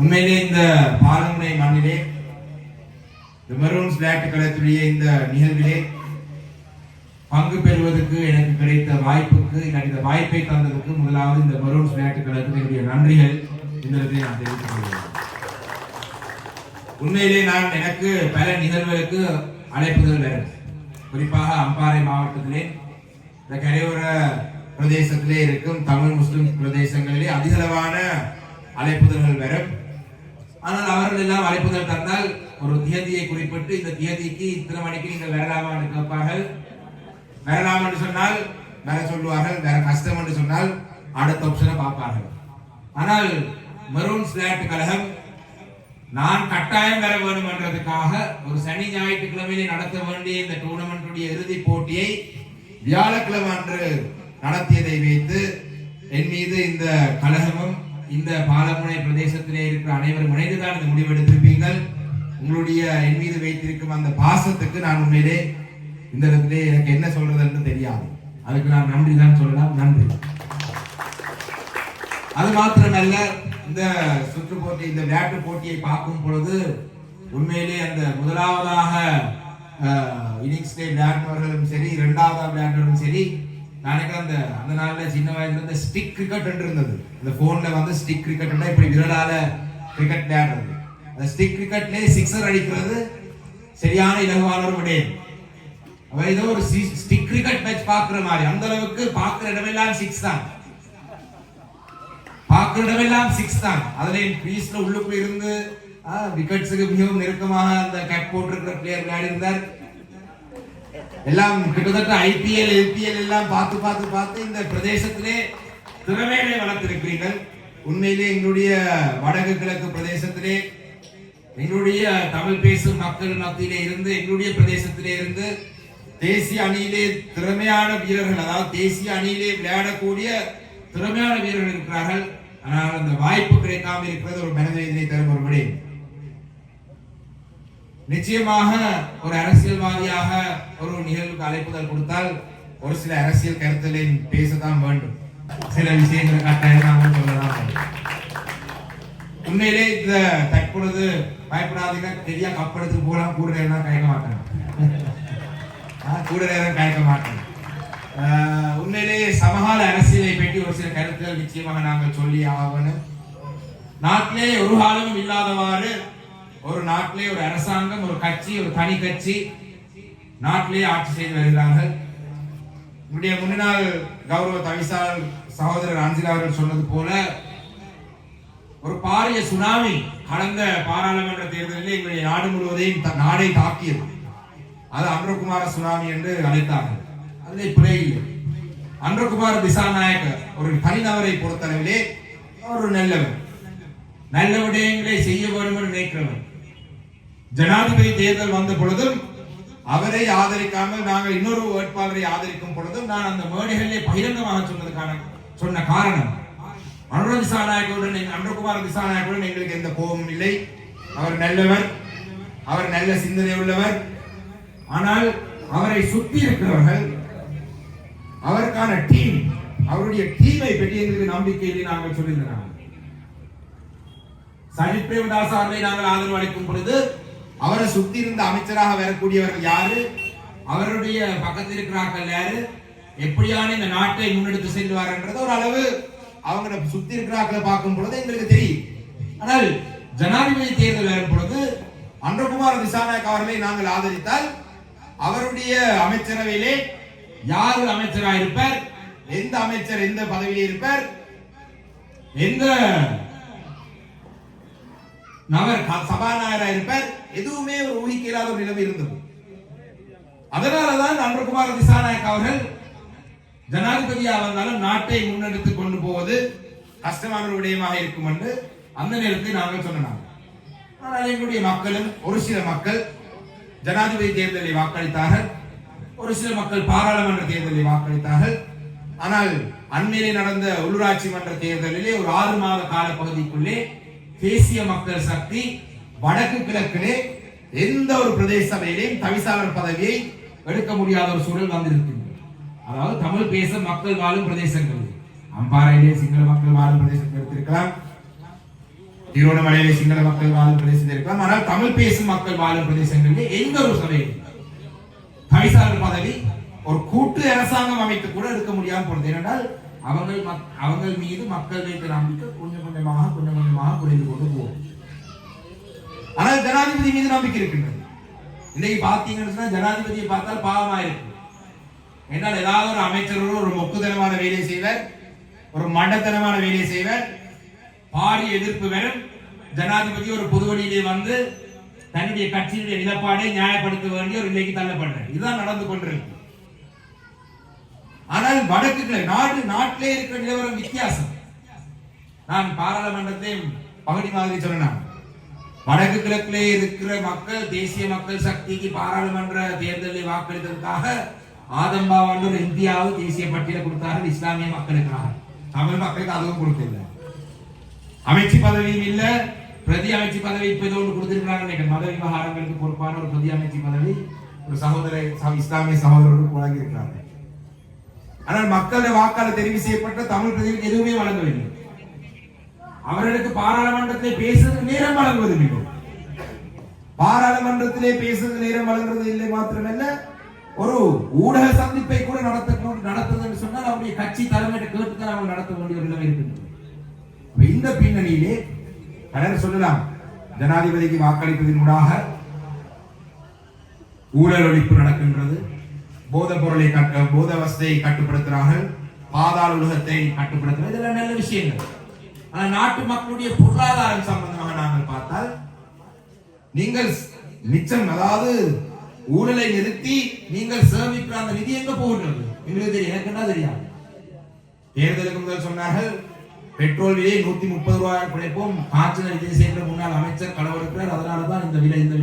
உண்மையிலே இந்த பாலமுனை மண்ணிலே இந்த மெரூன்ஸ் விளையாட்டு கழகத்துடைய இந்த நிகழ்விலே பங்கு பெறுவதற்கு எனக்கு கிடைத்த வாய்ப்புக்கு எனக்கு இந்த வாய்ப்பை தந்ததுக்கு முதலாவது இந்த மெரூன்ஸ் விளையாட்டு கழகத்துக்கு என்னுடைய நன்றிகள். இந்த நான் தெரிவித்துக் கொள்கிறேன். உண்மையிலே நான் எனக்கு பல நிகழ்வுகளுக்கு அழைப்புதல் வரும் குறிப்பாக அம்பாறை மாவட்டத்திலே இந்த கரையோர பிரதேசத்திலே இருக்கும் தமிழ் முஸ்லிம் பிரதேசங்களிலே அதிகளவான அழைப்புதல்கள் வரும் ஆனால் அவர்கள் எல்லாம் அழைப்புதல் தந்தால் ஒரு தியதியை குறிப்பிட்டு இந்த தியதிக்கு இத்தனை மணிக்கு நீங்கள் வரலாமா என்று கேட்பார்கள். வரலாம் என்று சொன்னால் வர சொல்லுவார்கள் வேற கஷ்டம் என்று சொன்னால் அடுத்த ஆப்ஷனை பார்ப்பார்கள். ஆனால் மெரூன் ஸ்லாட் கழகம் நான் கட்டாயம் வர வேண்டும் என்றதுக்காக ஒரு சனி ஞாயிற்றுக்கிழமையிலே நடத்த வேண்டிய இந்த டூர்னமெண்ட்டுடைய இறுதி போட்டியை வியாழக்கிழமை அன்று நடத்தியதை வைத்து என் மீது இந்த கழகமும் இந்த பாலமுனை பிரதேசத்திலே இருக்கிற அனைவரும் இணைந்துதான் இந்த முடிவெடுத்திருப்பீர்கள் உங்களுடைய என் மீது வைத்திருக்கும் அந்த பாசத்துக்கு நான் உண்மையிலே இந்த இடத்துல எனக்கு என்ன சொல்றதுன்னு தெரியாது. அதுக்கு நான் நன்றி தான் சொல்லலாம். நன்றி. அது மாத்திரமல்ல இந்த சுற்று போட்டி இந்த விளையாட்டு போட்டியை பார்க்கும் பொழுது உண்மையிலே அந்த முதலாவதாக இன்னிங்ஸ்லே விளையாடினவர்களும் சரி இரண்டாவதாக விளையாடினவர்களும் சரி எனக்கு அந்த அந்த நாள்ல சின்ன வயசுல இந்த ஸ்டிக் கிரிக்கெட் இருந்தது. இந்த போன்ல வந்து ஸ்டிக் கிரிக்கெட் இப்படி விரலால கிரிக்கெட் விளையாடுறது. அந்த ஸ்டிக் கிரிக்கெட்லயே சிக்ஸர் அடிக்கிறது சரியான இலகுவான ஒரு விடயம். அவ ஏதோ ஒரு ஸ்டிக் கிரிக்கெட் மேட்ச் பாக்குற மாதிரி. அந்த அளவுக்கு பாக்குற இடமெல்லாம் சிக்ஸ் தான். பார்க்குற இடமெல்லாம் சிக்ஸ் தான். அதுல பீஸ்ல உள்ளுக்குள்ள இருந்து விக்கெட்ஸுக்கு மிகவும் நெருக்கமாக அந்த கேப் போட்டிருக்கிற பிளேயர் விளையாடி இருந்தார் எல்லாம் கிட்டத்தட்ட ஐபிஎல் எல்பிஎல் எல்லாம் பார்த்து பார்த்து பார்த்து இந்த பிரதேசத்திலே திறமைகளை வளர்த்திருக்கிறீர்கள். உண்மையிலே எங்களுடைய வடக்கு கிழக்கு பிரதேசத்திலே எங்களுடைய தமிழ் பேசும் மக்கள் மத்தியிலே இருந்து எங்களுடைய பிரதேசத்திலே இருந்து தேசிய அணியிலே திறமையான வீரர்கள் அதாவது தேசிய அணியிலே விளையாடக்கூடிய திறமையான வீரர்கள் இருக்கிறார்கள். ஆனால் அந்த வாய்ப்பு கிடைக்காமல் இருக்கிறது ஒரு மனதை தரும் ஒரு நிச்சயமாக ஒரு அரசியல்வாதியாக ஒரு நிகழ்வுக்கு அழைப்புதல் கொடுத்தால் ஒரு சில அரசியல் கருத்துகளின் பேசத்தான் வேண்டும். சில விஷயங்களை கட்டாயம் சொல்லதான் சொல்லலாம் உண்மையிலே இந்த தற்பொழுது பயப்படாதீங்க. தெரியா கப்படுத்து போகலாம் கூட நேரம் கயக்க மாட்டேன். ஆஹ், கூட நேரம் கயக்க மாட்டேன். ஆஹ், உண்மையிலேயே சமகால அரசியலை பற்றி ஒரு சில கருத்துக்கள் நிச்சயமாக நாங்கள் சொல்லி ஆகணும். நாட்டிலே ஒரு காலமும் இல்லாதவாறு ஒரு நாட்டிலே ஒரு அரசாங்கம் ஒரு கட்சி ஒரு தனி கட்சி நாட்டிலே ஆட்சி செய்து வருகிறார்கள். என்னுடைய முன்னாள் கௌரவ தவிசால் சகோதரர் அஞ்சிலா அவர்கள் சொன்னது போல ஒரு பாரிய சுனாமி கடந்த பாராளுமன்ற தேர்தலில் எங்களுடைய நாடு முழுவதையும் நாடை தாக்கியது. அது அன்றகுமார சுனாமி என்று அழைத்தார்கள். அதில் பிழை இல்லை. அன்றகுமார் திசாநாயக்க ஒரு தனிநபரை பொறுத்தளவிலே அவர் ஒரு நல்லவர். நல்ல விடயங்களை செய்ய வேண்டும் என்று நினைக்கிறவர். ஜனாதிபதி தேர்தல் வந்த பொழுதும் அவரை ஆதரிக்காமல் நாங்கள் இன்னொரு வேட்பாளரை ஆதரிக்கும் பொழுதும் நான் அந்த மேடைகளிலே பகிரங்கமாக சொன்னதுக்கான சொன்ன காரணம். அனுர திசாநாயகருடன் அன்றகுமார் திசாநாயகருடன் எங்களுக்கு எந்த கோபமும் இல்லை. அவர் நல்லவர் அவர் நல்ல சிந்தனை உள்ளவர். ஆனால் அவரை சுற்றி இருக்கிறவர்கள் அவருக்கான டீம் அவருடைய டீமை பற்றி எங்களுக்கு நம்பிக்கையிலே நாங்கள் சொல்லியிருக்கிறாங்க சஜித் பிரேமதாஸ் அவர்களை நாங்கள் ஆதரவு அளிக்கும் பொழுது அவரை சுத்தி இருந்த அமைச்சராக வரக்கூடியவர்கள் யாரு? அவருடைய பக்கத்தில் இருக்கிறார்கள் யாரு? எப்படியான இந்த நாட்டை முன்னெடுத்து செல்வார்ன்றது ஒரு அளவு அவங்க சுத்தி இருக்கிறார்களை பார்க்கும் பொழுது எங்களுக்கு தெரியும். ஆனால் ஜனாதிபதி தேர்தல் வரும் பொழுது அன்றகுமார் திசாநாயக் அவர்களை நாங்கள் ஆதரித்தால் அவருடைய அமைச்சரவையிலே யார் அமைச்சராக இருப்பார் எந்த அமைச்சர் எந்த பதவியில் இருப்பார்? எந்த நபர் சபாநாயகராக இருப்பார் எதுவுமே ஒரு ஊகிக்க இல்லாத ஒரு நிலைமை இருந்தது. அதனாலதான் அன்றகுமார் திசாநாயக் அவர்கள் ஜனாதிபதியா வந்தாலும் நாட்டை முன்னெடுத்து கொண்டு போவது கஷ்டமான ஒரு விடயமாக இருக்கும் என்று அந்த நேரத்தில் நாங்கள் சொன்னாங்க ஆனால் எங்களுடைய மக்களும் ஒரு சில மக்கள் ஜனாதிபதி தேர்தலை வாக்களித்தார்கள். ஒரு சில மக்கள் பாராளுமன்ற தேர்தலை வாக்களித்தார்கள். ஆனால் அண்மையிலே நடந்த உள்ளூராட்சி மன்ற தேர்தலிலே ஒரு ஆறு மாத கால பகுதிக்குள்ளே தேசிய மக்கள் சக்தி வடக்கு கிழக்கிலே எந்த ஒரு பிரதேச சபையிலையும் தவிசாளர் பதவியை எடுக்க முடியாத ஒரு சூழல் வந்திருக்கின்றது. அதாவது தமிழ் பேச மக்கள் வாழும் பிரதேசங்கள். அம்பாறையிலே சிங்கள மக்கள் வாழும் பிரதேசம் எடுத்திருக்கலாம். திருவண்ணாமலையிலே சிங்கள மக்கள் வாழும் பிரதேசம் இருக்கலாம் ஆனால் தமிழ் பேசும் மக்கள் வாழும் பிரதேசங்களிலே எந்த ஒரு சபையில் தவிசாளர் பதவி ஒரு கூட்டு அரசாங்கம் அமைத்து கூட எடுக்க முடியாமல் போனது. ஏனென்றால் அவங்கள் மக்- அவங்கள் மீது மக்கள் வைத்த நம்பிக்கை கொஞ்சம் கொஞ்சமாக கொஞ்சம் கொஞ்சமாக குறைந்து கொண்டு போகும். ஆனால் ஜனாதிபதி மீது நம்பிக்கை இருக்கின்றது. இன்னைக்கு பார்த்தீங்கன்னு சொன்னா ஜனாதிபதியை பார்த்தால் பாவமா இருக்கும். என்றால் ஏதாவது ஒரு அமைச்சர் ஒரு மொக்குத்தனமான வேலையை செய்வர் ஒரு மண்டத்தனமான வேலையை செய்வர். பாரிய எதிர்ப்பு வரும் ஜனாதிபதி ஒரு பொது வழியிலே வந்து தன்னுடைய கட்சியினுடைய நிலப்பாடை நியாயப்படுத்த வேண்டிய ஒரு நிலைக்கு தள்ளப்படுறார். இதுதான் நடந்து கொண்டிருக்கு ஆனால் வடக்கு நாடு நாட்டிலே இருக்கிற நிலவரம் வித்தியாசம். நான் பாராளுமன்றத்தையும் பகுதி மாதிரி சொல்லணும் வடக்கு கிழக்கிலே இருக்கிற மக்கள் தேசிய மக்கள் சக்திக்கு பாராளுமன்ற தேர்தலில் வாக்களித்ததற்காக ஆதம்பாவாண்டு ஒரு தேசிய பட்டியலை கொடுத்தார்கள் இஸ்லாமிய மக்களுக்காக தமிழ் மக்களுக்கு அதுவும் கொடுத்தில்லை அமைச்சு பதவியும் இல்ல பிரதி அமைச்சு பதவி இப்ப ஏதோ ஒன்று கொடுத்திருக்கிறாங்க மத விவகாரங்களுக்கு பொறுப்பான ஒரு பிரதி அமைச்சு பதவி ஒரு சகோதர இஸ்லாமிய சகோதரர்களுக்கு வழங்கி ஆனால் மக்களுடைய வாக்காளர் தெரிவு செய்யப்பட்ட தமிழ் பிரதிநிதி எதுவுமே வழங்கவில்லை. அவர்களுக்கு பாராளுமன்றத்திலே பேசுவது நேரம் வழங்குவது மிகவும். பாராளுமன்றத்திலே பேசுவது நேரம் வழங்குறது இல்லை மாத்திரமல்ல ஒரு ஊடக சந்திப்பை கூட நடத்த நடத்துதுன்னு சொன்னால் அவருடைய கட்சி தலைமையிட்ட கேட்டுத்தான் அவங்க நடத்த வேண்டிய நிலைமை இருக்கின்றது. இந்த பின்னணியிலே பலர் சொல்லலாம் ஜனாதிபதிக்கு வாக்களிப்பதனூடாக ஊழல் ஒழிப்பு நடக்கின்றது. போத பொருளை கட்ட போத வசதியை கட்டுப்படுத்துகிறார்கள் பாதாள உலகத்தை கட்டுப்படுத்துகிறது இதெல்லாம் நல்ல விஷயங்கள். ஆனா நாட்டு மக்களுடைய பொருளாதாரம் சம்பந்தமாக நாங்கள் பார்த்தால் நீங்கள் மிச்சம் அதாவது ஊழலை நிறுத்தி நீங்கள் சேமிக்கிற அந்த நிதி எங்க போகின்றது? எங்களுக்கு தெரியும். எனக்கு என்ன தெரியாது தேர்தலுக்கு முதல் சொன்னார்கள் பெட்ரோல் விலை நூத்தி முப்பது ரூபாய் குறைப்போம். காய்ச்சல் விஜய் சேர்ந்த முன்னாள் அமைச்சர் கடவுளுக்கிறார் அதனால தான் இந்த விலை இந்த